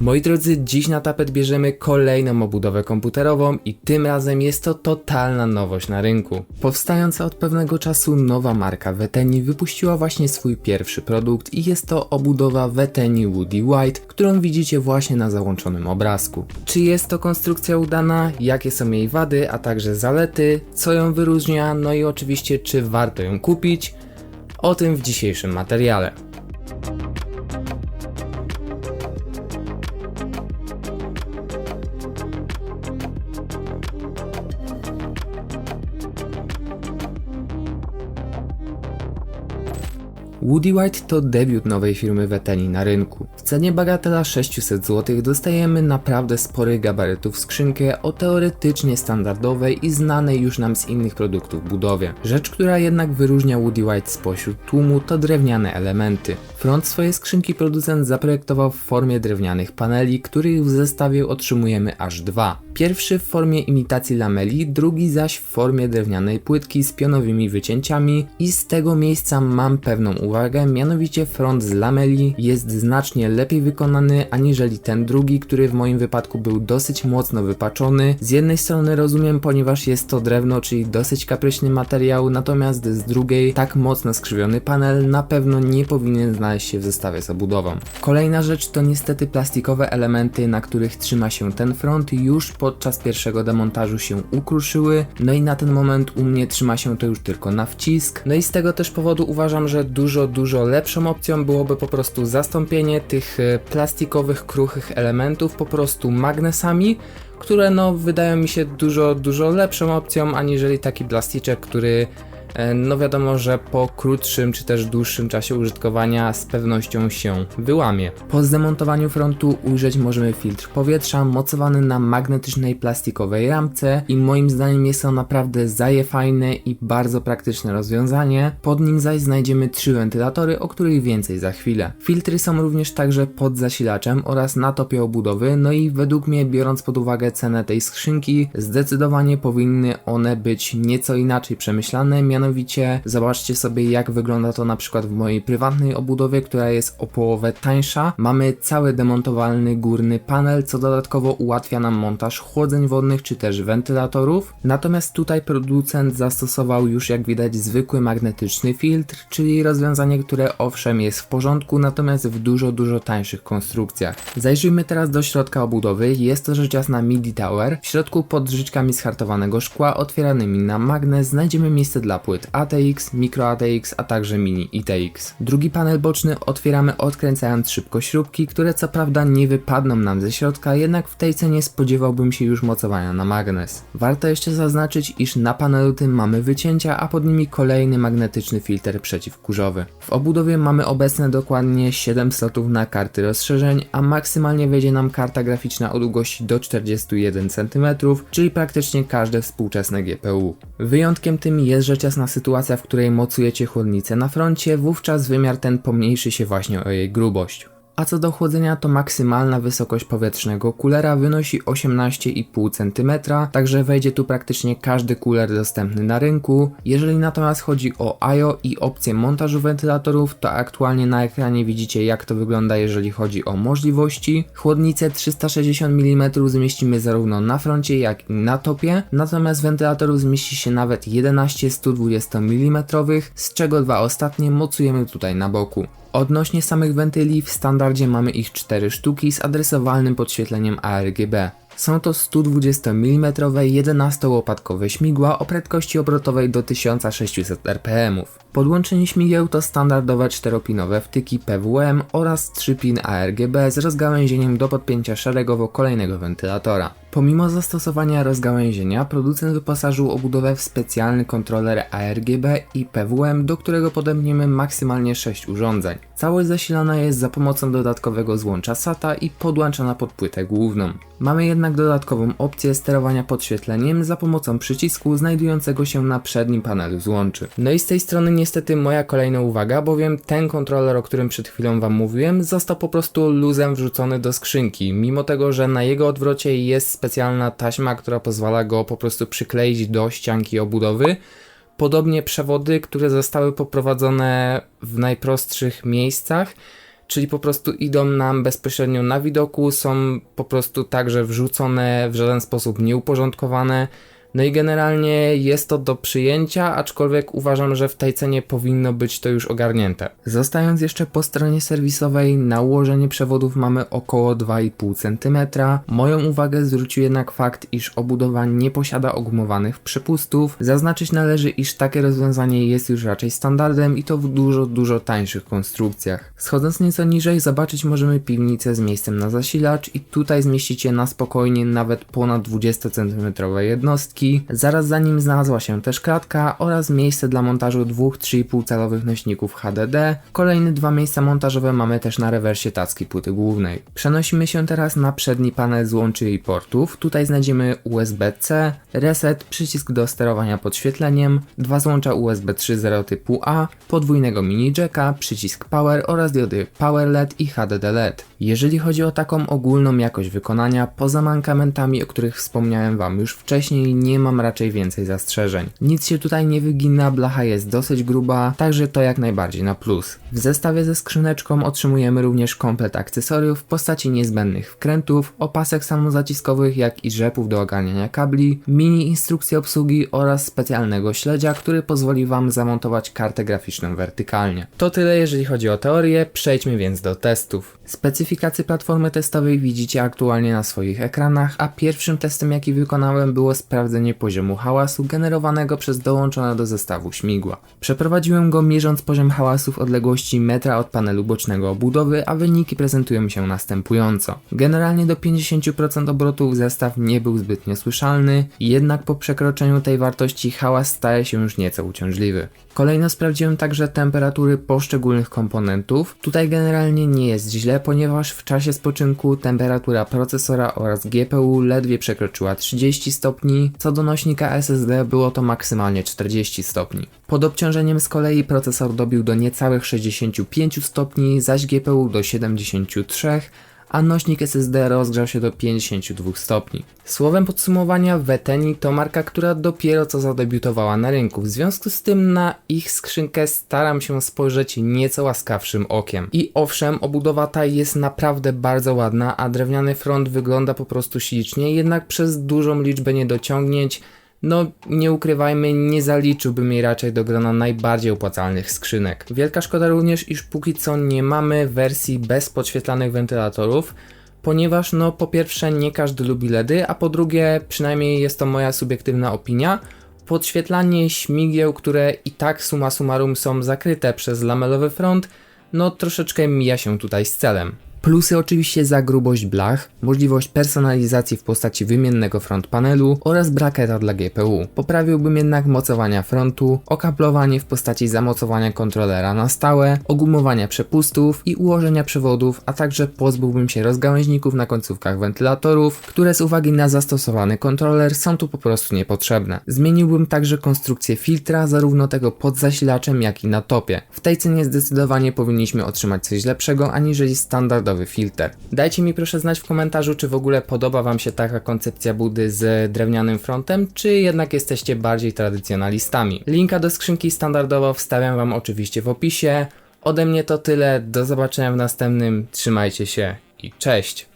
Moi drodzy, dziś na tapet bierzemy kolejną obudowę komputerową i tym razem jest to totalna nowość na rynku. Powstająca od pewnego czasu nowa marka Veteni wypuściła właśnie swój pierwszy produkt i jest to obudowa Veteni Woody White, którą widzicie właśnie na załączonym obrazku. Czy jest to konstrukcja udana, jakie są jej wady, a także zalety, co ją wyróżnia, no i oczywiście czy warto ją kupić? O tym w dzisiejszym materiale. Woody White to debiut nowej firmy Veteni na rynku. W cenie bagatela 600 zł dostajemy naprawdę sporych gabarytów skrzynkę o teoretycznie standardowej i znanej już nam z innych produktów budowie. Rzecz, która jednak wyróżnia Woody White spośród tłumu to drewniane elementy. Front swojej skrzynki producent zaprojektował w formie drewnianych paneli, których w zestawie otrzymujemy aż dwa. Pierwszy w formie imitacji lameli, drugi zaś w formie drewnianej płytki z pionowymi wycięciami i z tego miejsca mam pewną uwagę, mianowicie front z lameli jest znacznie lepiej wykonany aniżeli ten drugi, który w moim wypadku był dosyć mocno wypaczony. Z jednej strony rozumiem, ponieważ jest to drewno, czyli dosyć kapryśny materiał, natomiast z drugiej tak mocno skrzywiony panel na pewno nie powinien znaleźć się w zestawie z obudową. Kolejna rzecz to niestety plastikowe elementy, na których trzyma się ten front już podczas pierwszego demontażu się ukruszyły, no i na ten moment u mnie trzyma się to już tylko na wcisk. No i z tego też powodu uważam, że dużo, dużo lepszą opcją byłoby po prostu zastąpienie tych e, plastikowych, kruchych elementów po prostu magnesami, które no wydają mi się dużo, dużo lepszą opcją aniżeli taki plasticzek, który no wiadomo, że po krótszym czy też dłuższym czasie użytkowania z pewnością się wyłamie. Po zdemontowaniu frontu ujrzeć możemy filtr powietrza mocowany na magnetycznej plastikowej ramce i moim zdaniem jest to naprawdę zajefajne i bardzo praktyczne rozwiązanie. Pod nim zaś znajdziemy trzy wentylatory, o których więcej za chwilę. Filtry są również także pod zasilaczem oraz na topie obudowy, no i według mnie biorąc pod uwagę cenę tej skrzynki, zdecydowanie powinny one być nieco inaczej przemyślane, mianowicie zobaczcie sobie jak wygląda to na przykład w mojej prywatnej obudowie, która jest o połowę tańsza. Mamy cały demontowalny górny panel, co dodatkowo ułatwia nam montaż chłodzeń wodnych czy też wentylatorów. Natomiast tutaj producent zastosował już jak widać zwykły magnetyczny filtr, czyli rozwiązanie, które owszem jest w porządku, natomiast w dużo, dużo tańszych konstrukcjach. Zajrzyjmy teraz do środka obudowy. Jest to rzecz jasna MIDI Tower. W środku pod drzwiczkami z hartowanego szkła otwieranymi na magnes znajdziemy miejsce dla płyt ATX, Micro ATX, a także Mini ITX. Drugi panel boczny otwieramy odkręcając szybko śrubki, które co prawda nie wypadną nam ze środka, jednak w tej cenie spodziewałbym się już mocowania na magnes. Warto jeszcze zaznaczyć, iż na panelu tym mamy wycięcia, a pod nimi kolejny magnetyczny filtr przeciwkurzowy. W obudowie mamy obecne dokładnie 7 slotów na karty rozszerzeń, a maksymalnie wejdzie nam karta graficzna o długości do 41 cm, czyli praktycznie każde współczesne GPU. Wyjątkiem tym jest rzecz jasna sytuacja, w której mocujecie chłodnicę na froncie, wówczas wymiar ten pomniejszy się właśnie o jej grubość. A co do chłodzenia, to maksymalna wysokość powietrznego kulera wynosi 18,5 cm, także wejdzie tu praktycznie każdy kuler dostępny na rynku. Jeżeli natomiast chodzi o IO i opcję montażu wentylatorów, to aktualnie na ekranie widzicie jak to wygląda jeżeli chodzi o możliwości. Chłodnicę 360 mm zmieścimy zarówno na froncie jak i na topie, natomiast wentylatorów zmieści się nawet 11 120 mm, z czego dwa ostatnie mocujemy tutaj na boku. Odnośnie samych wentyli, w standardzie mamy ich 4 sztuki z adresowalnym podświetleniem ARGB. Są to 120 mm 11-łopatkowe śmigła o prędkości obrotowej do 1600 rpm. Podłączenie śmigieł to standardowe 4-pinowe wtyki PWM oraz 3-pin ARGB z rozgałęzieniem do podpięcia szeregowo kolejnego wentylatora. Pomimo zastosowania rozgałęzienia, producent wyposażył obudowę w specjalny kontroler ARGB i PWM, do którego podepniemy maksymalnie 6 urządzeń. Całość zasilana jest za pomocą dodatkowego złącza SATA i podłączona pod płytę główną. Mamy jednak dodatkową opcję sterowania podświetleniem za pomocą przycisku znajdującego się na przednim panelu złączy. No i z tej strony niestety moja kolejna uwaga, bowiem ten kontroler, o którym przed chwilą wam mówiłem, został po prostu luzem wrzucony do skrzynki, mimo tego, że na jego odwrocie jest specjalna taśma, która pozwala go po prostu przykleić do ścianki obudowy. Podobnie przewody, które zostały poprowadzone w najprostszych miejscach, czyli po prostu idą nam bezpośrednio na widoku, są po prostu także wrzucone, w żaden sposób nieuporządkowane. No i generalnie jest to do przyjęcia, aczkolwiek uważam, że w tej cenie powinno być to już ogarnięte. Zostając jeszcze po stronie serwisowej, na ułożenie przewodów mamy około 2,5 cm. Moją uwagę zwrócił jednak fakt, iż obudowa nie posiada ogumowanych przepustów. Zaznaczyć należy, iż takie rozwiązanie jest już raczej standardem i to w dużo, dużo tańszych konstrukcjach. Schodząc nieco niżej, zobaczyć możemy piwnicę z miejscem na zasilacz i tutaj zmieścicie na spokojnie nawet ponad 20 cm jednostki. Zaraz za nim znalazła się też klatka oraz miejsce dla montażu dwóch 3,5 calowych nośników HDD. Kolejne dwa miejsca montażowe mamy też na rewersie tacki płyty głównej. Przenosimy się teraz na przedni panel złączy i portów. Tutaj znajdziemy USB-C, reset, przycisk do sterowania podświetleniem, dwa złącza USB 3.0 typu A, podwójnego mini jacka, przycisk power oraz diody power LED i HDD LED. Jeżeli chodzi o taką ogólną jakość wykonania, poza mankamentami, o których wspomniałem Wam już wcześniej, nie mam raczej więcej zastrzeżeń. Nic się tutaj nie wygina, blacha jest dosyć gruba, także to jak najbardziej na plus. W zestawie ze skrzyneczką otrzymujemy również komplet akcesoriów w postaci niezbędnych wkrętów, opasek samozaciskowych, jak i rzepów do ogarniania kabli, mini instrukcje obsługi oraz specjalnego śledzia, który pozwoli Wam zamontować kartę graficzną wertykalnie. To tyle jeżeli chodzi o teorię, przejdźmy więc do testów. Specyfikację platformy testowej widzicie aktualnie na swoich ekranach, a pierwszym testem jaki wykonałem było sprawdzenie poziomu hałasu generowanego przez dołączone do zestawu śmigła. Przeprowadziłem go mierząc poziom hałasu w odległości metra od panelu bocznego obudowy, a wyniki prezentują się następująco. Generalnie do 50% obrotów zestaw nie był zbytnio słyszalny, jednak po przekroczeniu tej wartości hałas staje się już nieco uciążliwy. Kolejno sprawdziłem także temperatury poszczególnych komponentów. Tutaj generalnie nie jest źle, ponieważ w czasie spoczynku temperatura procesora oraz GPU ledwie przekroczyła 30 stopni, co do nośnika SSD było to maksymalnie 40 stopni. Pod obciążeniem z kolei procesor dobił do niecałych 65 stopni, zaś GPU do 73 a nośnik SSD rozgrzał się do 52 stopni. Słowem podsumowania, Veteni to marka, która dopiero co zadebiutowała na rynku, w związku z tym na ich skrzynkę staram się spojrzeć nieco łaskawszym okiem. I owszem, obudowa ta jest naprawdę bardzo ładna, a drewniany front wygląda po prostu ślicznie, jednak przez dużą liczbę niedociągnięć no, nie ukrywajmy, nie zaliczyłbym jej raczej do grona najbardziej opłacalnych skrzynek. Wielka szkoda również, iż póki co nie mamy wersji bez podświetlanych wentylatorów, ponieważ no po pierwsze nie każdy lubi LEDy, a po drugie, przynajmniej jest to moja subiektywna opinia, podświetlanie śmigieł, które i tak summa summarum są zakryte przez lamelowy front, no troszeczkę mija się tutaj z celem. Plusy oczywiście za grubość blach, możliwość personalizacji w postaci wymiennego front panelu oraz braketa dla GPU. Poprawiłbym jednak mocowania frontu, okaplowanie w postaci zamocowania kontrolera na stałe, ogumowania przepustów i ułożenia przewodów, a także pozbyłbym się rozgałęźników na końcówkach wentylatorów, które z uwagi na zastosowany kontroler są tu po prostu niepotrzebne. Zmieniłbym także konstrukcję filtra, zarówno tego pod zasilaczem, jak i na topie. W tej cenie zdecydowanie powinniśmy otrzymać coś lepszego aniżeli standardowy filtr. Dajcie mi proszę znać w komentarzu, czy w ogóle podoba Wam się taka koncepcja budy z drewnianym frontem, czy jednak jesteście bardziej tradycjonalistami. Linka do skrzynki standardowo wstawiam Wam oczywiście w opisie. Ode mnie to tyle, do zobaczenia w następnym, trzymajcie się i cześć!